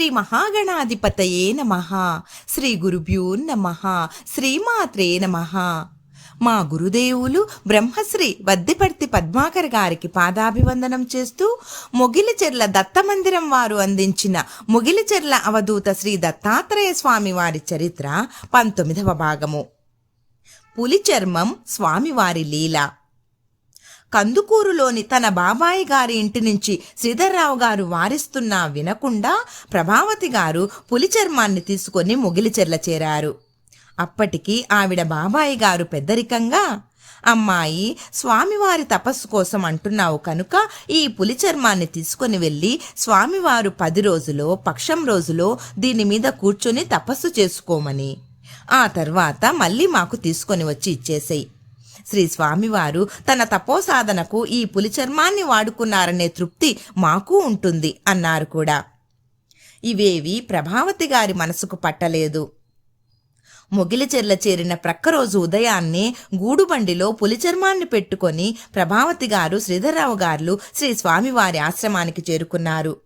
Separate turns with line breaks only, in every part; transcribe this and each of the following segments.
శ్రీ మహాగణాధిపతయే నమ. శ్రీ గురుభ్యో నమ. శ్రీమాత్రే నమ. మా గురుదేవులు బ్రహ్మశ్రీ వద్దిపర్తి పద్మాకర్ గారికి పాదాభివందనం చేస్తూ మొగిలిచెర్ల దత్తమందిరం వారు అందించిన మొగిలిచెర్ల అవధూత శ్రీ దత్తాత్రేయ స్వామి వారి చరిత్ర పంతొమ్మిదవ భాగము. పులి చర్మం స్వామివారి లీల. కందుకూరులోని తన బాబాయి గారి ఇంటి నుంచి శ్రీధర్రావు గారు వారిస్తున్నా వినకుండా ప్రభావతి గారు పులి చర్మాన్ని తీసుకొని ముగిలిచెర్ల చేరారు. అప్పటికి ఆవిడ బాబాయి గారు పెద్దరికంగా అమ్మాయి స్వామివారి తపస్సు కోసం అంటున్నావు కనుక ఈ పులి చర్మాన్ని తీసుకొని వెళ్ళి స్వామివారు పది రోజులో పక్షం రోజులో దీని మీద కూర్చొని తపస్సు చేసుకోమని. ఆ తర్వాత మళ్ళీ మాకు తీసుకొని వచ్చి ఇచ్చేసేయి. శ్రీ స్వామివారు తన తపోసాధనకు ఈ పులి చర్మాన్ని వాడుకున్నారనే తృప్తి మాకు ఉంటుంది అన్నారు కూడా. ఇవేవి ప్రభావతి గారి మనసుకు పట్టలేదు. మొగిలిచెర్ల చేరిన ప్రక్క రోజు ఉదయాన్నే గూడుబండిలో పులిచర్మాన్ని పెట్టుకొని ప్రభావతి గారు శ్రీధర్రావు గారు శ్రీ స్వామివారి ఆశ్రమానికి చేరుకున్నారు.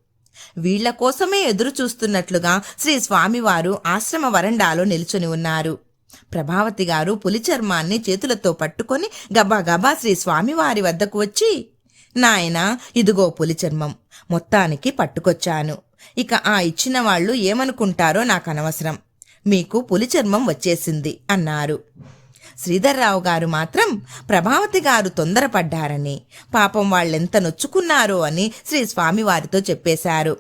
వీళ్ళ కోసమే ఎదురు చూస్తున్నట్లుగా శ్రీ స్వామివారు ఆశ్రమ వరండాలో నిలుచుని ఉన్నారు. ప్రభావతి గారు పులి చర్మాన్ని చేతులతో పట్టుకొని గబాగబా శ్రీ స్వామివారి వద్దకు వచ్చి నాయన ఇదిగో పులి చర్మం మొత్తానికి పట్టుకొచ్చాను. ఇక ఆ ఇచ్చిన వాళ్ళు ఏమనుకుంటారో నాకు అనవసరం. మీకు పులి చర్మం వచ్చేసింది అన్నారు. శ్రీధర్రావు గారు మాత్రం ప్రభావతి గారు తొందరపడ్డారని పాపం వాళ్ళెంత నొచ్చుకున్నారో అని శ్రీ స్వామివారితో చెప్పేశారు.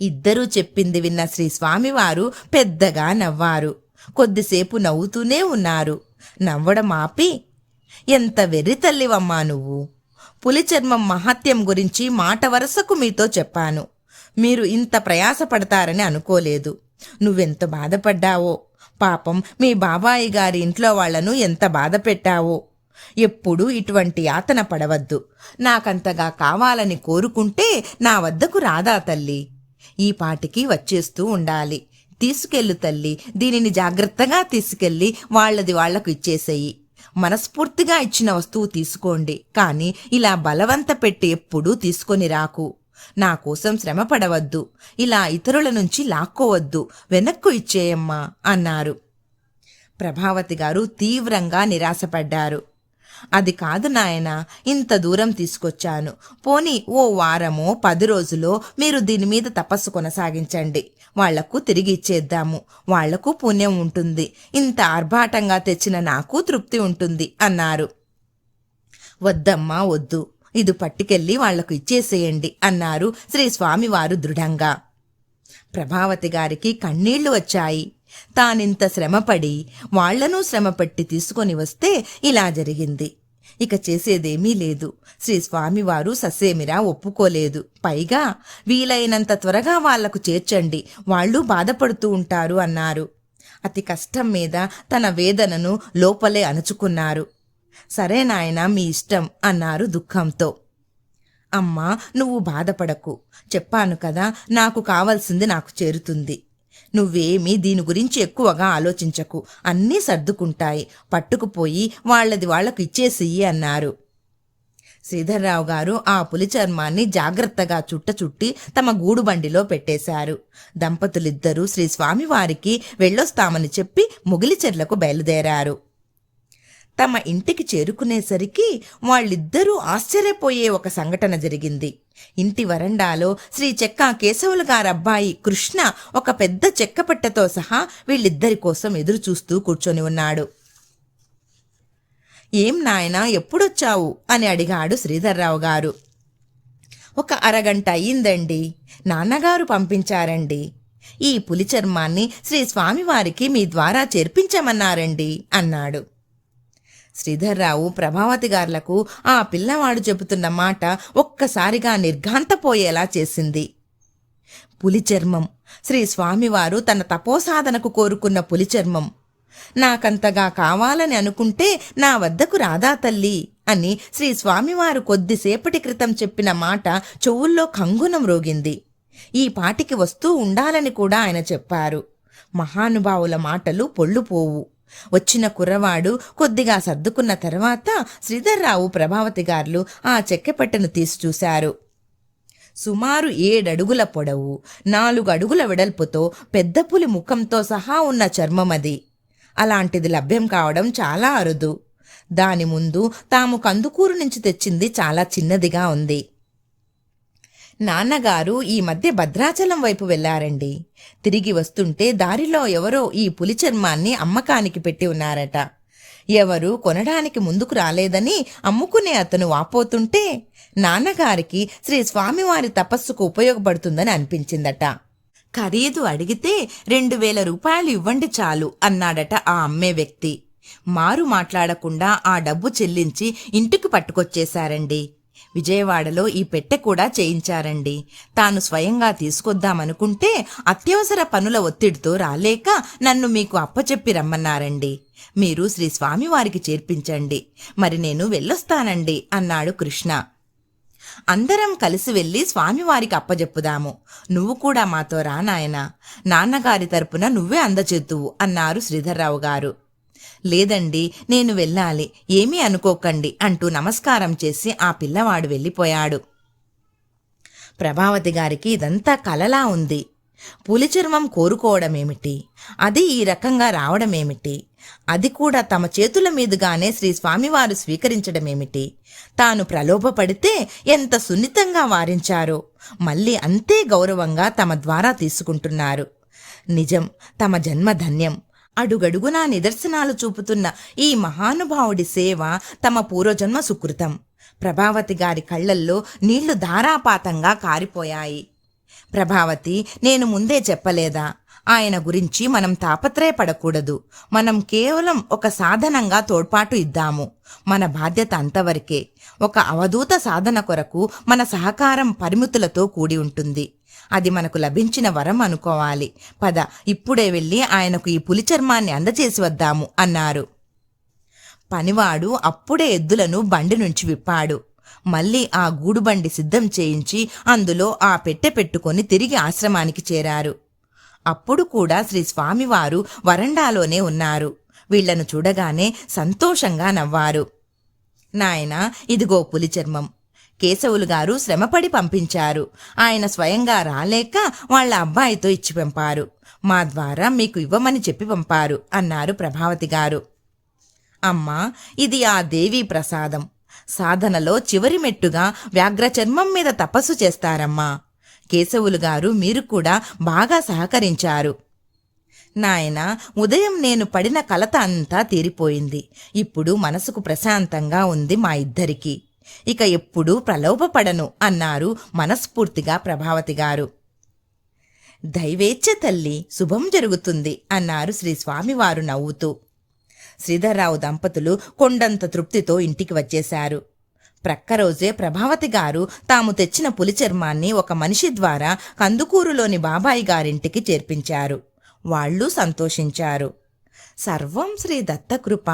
ఇద్దరూ చెప్పింది విన్న శ్రీ స్వామివారు పెద్దగా నవ్వారు. కొద్దిసేపు నవ్వుతూనే ఉన్నారు. నవ్వడం ఆపి ఎంత వెర్రి తల్లివమ్మా నువ్వు. పులిచర్మం మహత్యం గురించి మాట వరసకు మీతో చెప్పాను. మీరు ఇంత ప్రయాసపడతారని అనుకోలేదు. నువ్వెంత బాధపడ్డావో. పాపం మీ బాబాయి గారి ఇంట్లో వాళ్ళను ఎంత బాధ పెట్టావో ఎప్పుడూ ఇటువంటి యాతన పడవద్దు. నాకంతగా కావాలని కోరుకుంటే నా వద్దకు రాదా తల్లి. ఈ పాటికి వచ్చేస్తూ ఉండాలి. తీసుకెళ్ళు తల్లి. దీనిని జాగ్రత్తగా తీసుకెళ్ళి వాళ్ళది వాళ్ళకు ఇచ్చేసేయి. మనస్ఫూర్తిగా ఇచ్చిన వస్తువు తీసుకోండి. కానీ ఇలా బలవంత పెట్టి ఎప్పుడూ తీసుకొని రాకు. నా కోసం శ్రమ పడవద్దు ఇలా ఇతరుల నుంచి లాక్కోవద్దు. వెనక్కు ఇచ్చేయమ్మా అన్నారు. ప్రభావతి గారు తీవ్రంగా నిరాశపడ్డారు. అది కాదు నాయన ఇంత దూరం తీసుకొచ్చాను. పోని ఓ వారమో పది రోజులో మీరు దీని మీద తపస్సు కొనసాగించండి. వాళ్ళకు తిరిగి ఇచ్చేద్దాము. వాళ్ళకు పుణ్యం ఉంటుంది. ఇంత ఆర్భాటంగా తెచ్చిన నాకు తృప్తి ఉంటుంది అన్నారు. వద్దమ్మా వద్దు. ఇది పట్టుకెళ్ళి వాళ్ళకు ఇచ్చేసేయండి అన్నారు శ్రీ స్వామివారు దృఢంగా. ప్రభావతి గారికి కన్నీళ్ళు వచ్చాయి. తానింత శ్రమపడి వాళ్ళను శ్రమపట్టి తీసుకొని వస్తే ఇలా జరిగింది. ఇక చేసేదేమీ లేదు. శ్రీ స్వామివారు ససేమిరా ఒప్పుకోలేదు. పైగా వీలైనంత త్వరగా వాళ్ళకు చేర్చండి. వాళ్ళు బాధపడుతూ ఉంటారు అన్నారు. అతి కష్టం మీద తన వేదనను లోపలే అణుచుకున్నారు. సరే నాయన మీ ఇష్టం అన్నారు దుఃఖంతో. అమ్మా నువ్వు బాధపడకు. చెప్పాను కదా నాకు కావలసింది నాకు చేరుతుంది. నువ్వేమీ దీని గురించి ఎక్కువగా ఆలోచించకు. అన్నీ సర్దుకుంటాయి. పట్టుకుపోయి వాళ్ళది వాళ్ళకు ఇచ్చేసియ్యి అన్నారు. శ్రీధర్రావు గారు ఆ పులి చర్మాన్ని జాగ్రత్తగా చుట్ట చుట్టి తమ గూడుబండిలో పెట్టేశారు. దంపతులిద్దరూ శ్రీ స్వామివారికి వెళ్ళొస్తామని చెప్పి ముగిలిచెర్లకు బయలుదేరారు. తమ ఇంటికి చేరుకునేసరికి వాళ్ళిద్దరూ ఆశ్చర్యపోయే ఒక సంఘటన జరిగింది. ఇంటి వరండాలో శ్రీ చెక్క కేశవుల గారబ్బాయి కృష్ణ ఒక పెద్ద చెక్కపెట్టెతో సహా వీళ్ళిద్దరి కోసం ఎదురు చూస్తూ కూర్చొని ఉన్నాడు. ఏం నాయనా ఎప్పుడొచ్చావు? అని అడిగాడు శ్రీధర్రావు గారు. ఒక అరగంట అయ్యిందండి. నాన్నగారు పంపించారండి. ఈ పులి చర్మాన్ని శ్రీ స్వామివారికి మీ ద్వారా చేర్పించమన్నారండి అన్నాడు. శ్రీధర్రావు ప్రభావతి గార్లకు ఆ పిల్లవాడు చెబుతున్న మాట ఒక్కసారిగా నిర్ఘాంతపోయేలా చేసింది. పులి చర్మం. శ్రీ స్వామివారు తన తపోసాధనకు కోరుకున్న పులి చర్మం. నాకంతగా కావాలని అనుకుంటే నా వద్దకు రాదా తల్లి అని శ్రీ స్వామివారు కొద్దిసేపటి క్రితం చెప్పిన మాట చెవుల్లో కంగునం రోగింది. ఈ పాటికి వస్తూ ఉండాలని కూడా ఆయన చెప్పారు. మహానుభావుల మాటలు పొళ్ళుపోవు వచ్చిన కుర్రవాడు కొద్దిగా సర్దుకున్న తర్వాత శ్రీధర్రావు ప్రభావతి గారులు ఆ చెక్కపెట్టెను తీసి చూశారు. సుమారు ఏడడుగుల పొడవు నాలుగు అడుగుల వెడల్పుతో పెద్ద పులి ముఖంతో సహా ఉన్న చర్మమది అలాంటిది లభ్యం కావడం చాలా అరుదు. దాని ముందు తాము కందుకూరు నుంచి తెచ్చింది చాలా చిన్నదిగా ఉంది. నాన్నగారు ఈ మధ్య భద్రాచలం వైపు వెళ్ళారండి. తిరిగి వస్తుంటే దారిలో ఎవరో ఈ పులి చర్మాన్ని అమ్మకానికి పెట్టి ఉన్నారట. ఎవరు కొనడానికి ముందుకు రాలేదని అమ్ముకునే అతను వాపోతుంటే నాన్నగారికి శ్రీ స్వామివారి తపస్సుకు ఉపయోగపడుతుందని అనిపించిందట. ఖరీదు అడిగితే రెండు వేల రూపాయలు ఇవ్వండి చాలు అన్నాడట ఆ అమ్మే వ్యక్తి. మారు మాట్లాడకుండా ఆ డబ్బు చెల్లించి ఇంటికి పట్టుకొచ్చేశారండి. విజయవాడలో ఈ పెట్టె కూడా చేయించారండి. తాను స్వయంగా తీసుకొద్దామనుకుంటే అత్యవసర పనుల ఒత్తిడితో రాలేక నన్ను మీకు అప్పచెప్పి రమ్మన్నారండి. మీరు శ్రీ స్వామివారికి చేర్పించండి. మరి నేను వెళ్ళొస్తానండి అన్నాడు కృష్ణ. అందరం కలిసి వెళ్ళి స్వామివారికి అప్పజెప్పుదాము. నువ్వు కూడా మాతో రా నాయనా. నాన్నగారి తరపున నువ్వే అందచేద్దువు అన్నారు శ్రీధర్రావు గారు. లేదండి నేను వెళ్ళాలి. ఏమీ అనుకోకండి అంటూ నమస్కారం చేసి ఆ పిల్లవాడు వెళ్ళిపోయాడు. ప్రభావతి గారికి ఇదంతా కలలా ఉంది. పులి చర్మం కోరుకోవడమేమిటి? అది ఈ రకంగా రావడమేమిటి? అది కూడా తమ చేతుల మీదుగానే శ్రీ స్వామివారు స్వీకరించడమేమిటి? తాను ప్రలోభపడితే ఎంత సున్నితంగా వారించారో మళ్ళీ అంతే గౌరవంగా తమ ద్వారా తీసుకుంటున్నారు. నిజం తమ జన్మ ధన్యం అడుగడుగునా నిదర్శనాలు చూపుతున్న ఈ మహానుభావుడి సేవ తమ పూర్వజన్మ సుకృతం. ప్రభావతి గారి కళ్ళల్లో నీళ్ళు ధారాపాతంగా కారిపోయాయి. ప్రభావతి నేను ముందే చెప్పలేదా? ఆయన గురించి మనం తాపత్రయపడకూడదు. మనం కేవలం ఒక సాధనంగా తోడ్పాటు ఇద్దాము. మన బాధ్యత అంతవరకే. ఒక అవధూత సాధన కొరకు మన సహకారం పరిమితులతో కూడి ఉంటుంది. అది మనకు లభించిన వరం అనుకోవాలి. పద ఇప్పుడే వెళ్ళి ఆయనకు ఈ పులి చర్మాన్ని అందజేసి వద్దాము అన్నారు. పనివాడు అప్పుడే ఎద్దులను బండి నుంచి విప్పాడు. మళ్ళీ ఆ గూడుబండి సిద్ధం చేయించి అందులో ఆ పెట్టె పెట్టుకొని తిరిగి ఆశ్రమానికి చేరారు. అప్పుడు కూడా శ్రీ స్వామివారు వరండాలోనే ఉన్నారు. వీళ్ళను చూడగానే సంతోషంగా నవ్వారు. నాయన ఇదిగో పులి చర్మం. కేశవులు గారు శ్రమపడి పంపించారు. ఆయన స్వయంగా రాలేక వాళ్ళ అబ్బాయితో ఇచ్చి పంపారు. మా ద్వారా మీకు ఇవ్వమని చెప్పి పంపారు అన్నారు ప్రభావతి గారు. అమ్మా ఇది ఆ దేవీ ప్రసాదం. సాధనలో చివరి మెట్టుగా వ్యాఘ్రచర్మం మీద తపస్సు చేస్తారమ్మా. కేశవులు గారు మీరు కూడా బాగా సహకరించారు. నాయన ఉదయం నేను పడిన కలత అంతా తీరిపోయింది. ఇప్పుడు మనసుకు ప్రశాంతంగా ఉంది మా ఇద్దరికీ. ఇక ఎప్పుడూ ప్రలోభపడను అన్నారు మనస్ఫూర్తిగా ప్రభావతి గారు. దైవేచ్ఛ తల్లి శుభం జరుగుతుంది అన్నారు శ్రీ స్వామివారు నవ్వుతూ. శ్రీధర్రావు దంపతులు కొండంత తృప్తితో ఇంటికి వచ్చేశారు. ప్రక్క రోజే ప్రభావతి గారు తాము తెచ్చిన పులి చర్మాన్ని ఒక మనిషి ద్వారా కందుకూరులోని బాబాయి గారింటికి చేర్పించారు. వాళ్ళు సంతోషించారు. సర్వం శ్రీ దత్తకృప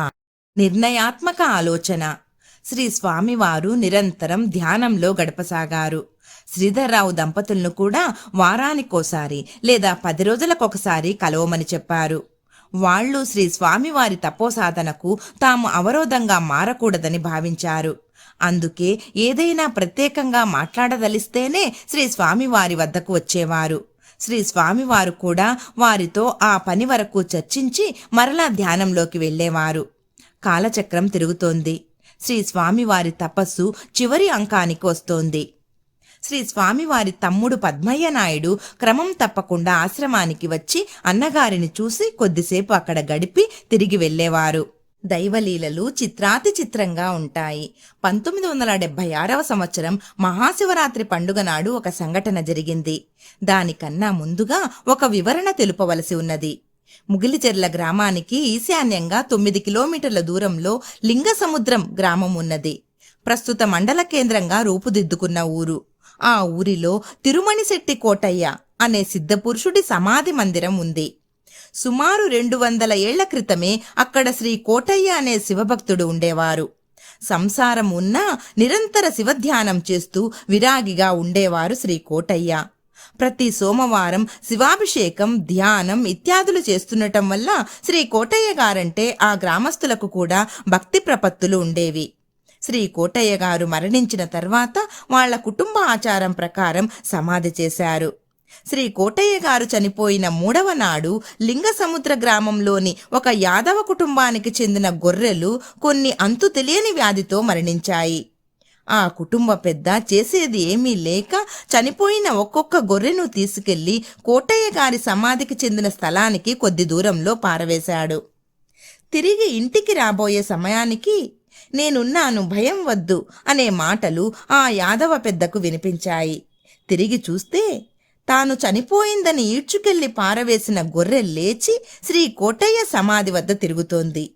నిర్ణయాత్మక ఆలోచన. శ్రీ స్వామివారు నిరంతరం ధ్యానంలో గడపసాగారు. శ్రీధర్రావు దంపతులను కూడా వారానికోసారి లేదా పది రోజులకొకసారి కలవమని చెప్పారు. వాళ్ళు శ్రీ స్వామివారి తపోసాధనకు తాము అవరోధంగా మారకూడదని భావించారు. అందుకే ఏదైనా ప్రత్యేకంగా మాట్లాడదలిస్తేనే శ్రీ స్వామివారి వద్దకు వచ్చేవారు. శ్రీ స్వామివారు కూడా వారితో ఆ పని వరకు చర్చించి మరలా ధ్యానంలోకి వెళ్ళేవారు. కాలచక్రం తిరుగుతోంది. శ్రీ స్వామివారి తపస్సు చివరి అంకానికి వస్తోంది. శ్రీ స్వామివారి తమ్ముడు పద్మయ్య నాయుడు క్రమం తప్పకుండా ఆశ్రమానికి వచ్చి అన్నగారిని చూసి కొద్దిసేపు అక్కడ గడిపి తిరిగి వెళ్ళేవారు. దైవలీలలు చిత్రాతి చిత్రంగా ఉంటాయి. పంతొమ్మిది వందల డెబ్బై ఆరవ సంవత్సరం మహాశివరాత్రి పండుగ నాడు ఒక సంఘటన జరిగింది. దానికన్నా ముందుగా ఒక వివరణ తెలుపవలసి ఉన్నది. ముగిలిచెర్ల గ్రామానికి ఈశాన్యంగా తొమ్మిది కిలోమీటర్ల దూరంలో లింగసముద్రం గ్రామం ఉన్నది. ప్రస్తుత మండల కేంద్రంగా రూపుదిద్దుకున్న ఊరు. ఆ ఊరిలో తిరుమణిశెట్టి కోటయ్య అనే సిద్ధపురుషుడి సమాధి మందిరం ఉంది. సుమారు రెండు వందల ఏళ్ళ క్రితమే అక్కడ శ్రీ కోటయ్య అనే శివభక్తుడు ఉండేవారు. సంసారం ఉన్నా నిరంతర శివధ్యానం చేస్తూ విరాగిగా ఉండేవారు శ్రీ కోటయ్య. ప్రతి సోమవారం శివాభిషేకం ధ్యానం ఇత్యాదులు చేస్తుండటం వల్ల శ్రీ కోటయ్య గారంటే ఆ గ్రామస్తులకు కూడా భక్తి ప్రపత్తులు ఉండేవి. శ్రీ కోటయ్య గారు మరణించిన తర్వాత వాళ్ళ కుటుంబ ఆచారం ప్రకారం సమాధి చేశారు. శ్రీ కోటయ్య గారు చనిపోయిన మూడవ నాడు లింగసముద్ర గ్రామంలోని ఒక యాదవ కుటుంబానికి చెందిన గొర్రెలు కొన్ని అంతు తెలియని వ్యాధితో మరణించాయి. ఆ కుటుంబ పెద్ద చేసేది ఏమీ లేక చనిపోయిన ఒక్కొక్క గొర్రెను తీసుకెళ్ళి కోటయ్య గారి సమాధికి చెందిన స్థలానికి కొద్ది దూరంలో పారవేశాడు. తిరిగి ఇంటికి రాబోయే సమయానికి నేనున్నాను భయం వద్దు అనే మాటలు ఆ యాదవ పెద్దకు వినిపించాయి. తిరిగి చూస్తే తాను చనిపోయిందని ఈడ్చుకెళ్ళి పారవేసిన గొర్రె లేచి శ్రీ కోటయ్య సమాధి వద్ద తిరుగుతోంది.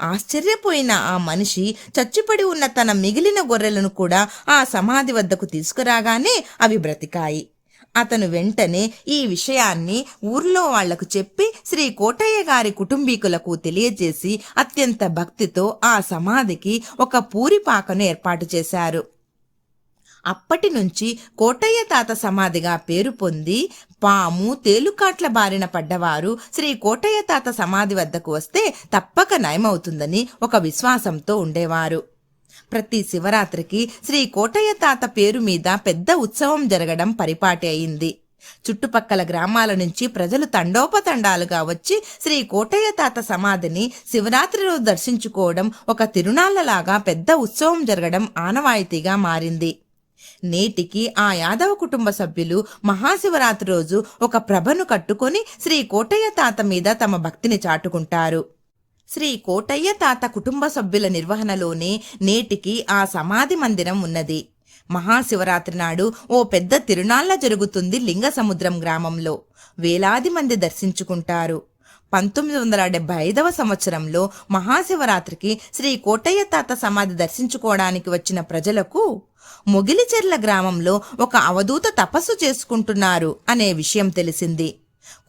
ఆశ్చర్యపోయిన ఆ మనిషి చచ్చిపడి ఉన్న తన మిగిలిన గొర్రెలను కూడా ఆ సమాధి వద్దకు తీసుకురాగానే అవి బ్రతికాయి. అతను వెంటనే ఈ విషయాన్ని ఊర్లో వాళ్ళకు చెప్పి శ్రీ కోటయ్య గారి కుటుంబీకులకు తెలియజేసి అత్యంత భక్తితో ఆ సమాధికి ఒక పూరిపాకను ఏర్పాటు చేశారు. అప్పటి నుంచి కోటయ్య తాత సమాధిగా పేరు పొంది పాము తేలుకాట్ల బారిన పడ్డవారు శ్రీ కోటయ్య తాత సమాధి వద్దకు వస్తే తప్పక నయమవుతుందని ఒక విశ్వాసంతో ఉండేవారు. ప్రతి శివరాత్రికి శ్రీ కోటయ్య తాత పేరు మీద పెద్ద ఉత్సవం జరగడం పరిపాటి అయింది. చుట్టుపక్కల గ్రామాల నుంచి ప్రజలు తండోపతండాలుగా వచ్చి శ్రీ కోటయ్య తాత సమాధిని శివరాత్రి రోజు దర్శించుకోవడం ఒక తిరునాళ్ళలాగా పెద్ద ఉత్సవం జరగడం ఆనవాయితీగా మారింది. నేటికి ఆ యాదవ కుటుంబ సభ్యులు మహాశివరాత్రి రోజు ఒక ప్రభను కట్టుకొని శ్రీ కోటయ్య తాత మీద తమ భక్తిని చాటుకుంటారు. శ్రీ కోటయ్య తాత కుటుంబ సభ్యుల నిర్వహణలోనే నేటికి ఆ సమాధి మందిరం ఉన్నది. మహాశివరాత్రి నాడు ఓ పెద్ద తిరునాళ్ళ జరుగుతుంది లింగసముద్రం గ్రామంలో. వేలాది మంది దర్శించుకుంటారు. పంతొమ్మిది వందల డెబ్బై ఐదవ సంవత్సరంలో మహాశివరాత్రికి శ్రీ కోటయ్య తాత సమాధి దర్శించుకోవడానికి వచ్చిన ప్రజలకు మొగిలిచెర్ల గ్రామంలో ఒక అవధూత తపస్సు చేసుకుంటున్నారు అనే విషయం తెలిసింది.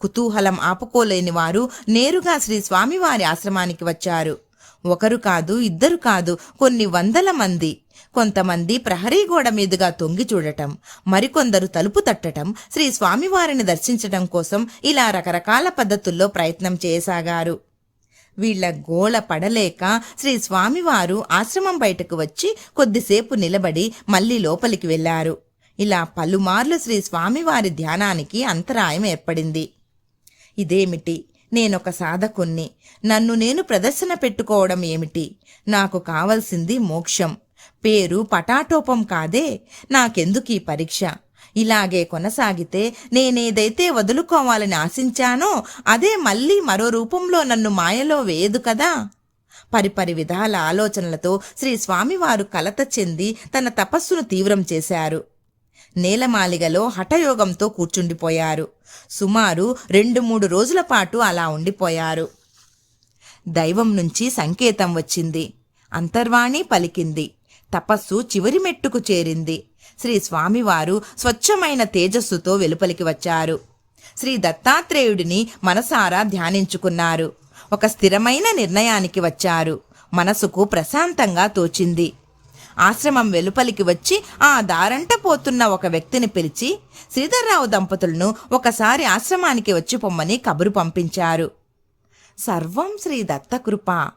కుతూహలం ఆపుకోలేని వారు నేరుగా శ్రీ స్వామివారి ఆశ్రమానికి వచ్చారు. ఒకరు కాదు ఇద్దరు కాదు కొన్ని వందల మంది. కొంతమంది ప్రహరీ గోడ మీదుగా తొంగి చూడటం మరికొందరు తలుపు తట్టటం శ్రీ స్వామివారిని దర్శించటం కోసం ఇలా రకరకాల పద్ధతుల్లో ప్రయత్నం చేయసాగారు. వీళ్ళ గోల పడలేక శ్రీ స్వామివారు ఆశ్రమం బయటకు వచ్చి కొద్దిసేపు నిలబడి మళ్ళీ లోపలికి వెళ్ళారు. ఇలా పలుమార్లు శ్రీ స్వామివారి ధ్యానానికి అంతరాయం ఏర్పడింది. ఇదేమిటి? నేనొక సాధకుణ్ణి. నన్ను నేను ప్రదర్శన పెట్టుకోవడం ఏమిటి? నాకు కావలసింది మోక్షం. పేరు పటాటోపం కాదే. నాకెందుకీ పరీక్ష? ఇలాగే కొనసాగితే నేనేదైతే వదులుకోవాలని ఆశించానో అదే మళ్ళీ మరో రూపంలో నన్ను మాయలో వేయదు కదా. పరిపరి విధాల ఆలోచనలతో శ్రీ స్వామివారు కలత చెంది తన తపస్సును తీవ్రం చేశారు. నేలమాలిగలో హఠయోగంతో కూర్చుండిపోయారు. సుమారు రెండు మూడు రోజుల పాటు అలా ఉండిపోయారు. దైవం నుంచి సంకేతం వచ్చింది. అంతర్వాణి పలికింది. తపస్సు చివరి మెట్టుకు చేరింది. శ్రీ స్వామివారు స్వచ్ఛమైన తేజస్సుతో వెలుపలికి వచ్చారు. శ్రీ దత్తాత్రేయుడిని మనసారా ధ్యానించుకున్నారు. ఒక స్థిరమైన నిర్ణయానికి వచ్చారు. మనసుకు ప్రశాంతంగా తోచింది. ఆశ్రమం వెలుపలికి వచ్చి ఆ దారంట పోతున్న ఒక వ్యక్తిని పిలిచి శ్రీధర్రావు దంపతులను ఒకసారి ఆశ్రమానికి వచ్చి పొమ్మని కబురు పంపించారు. సర్వం శ్రీ దత్తకృప.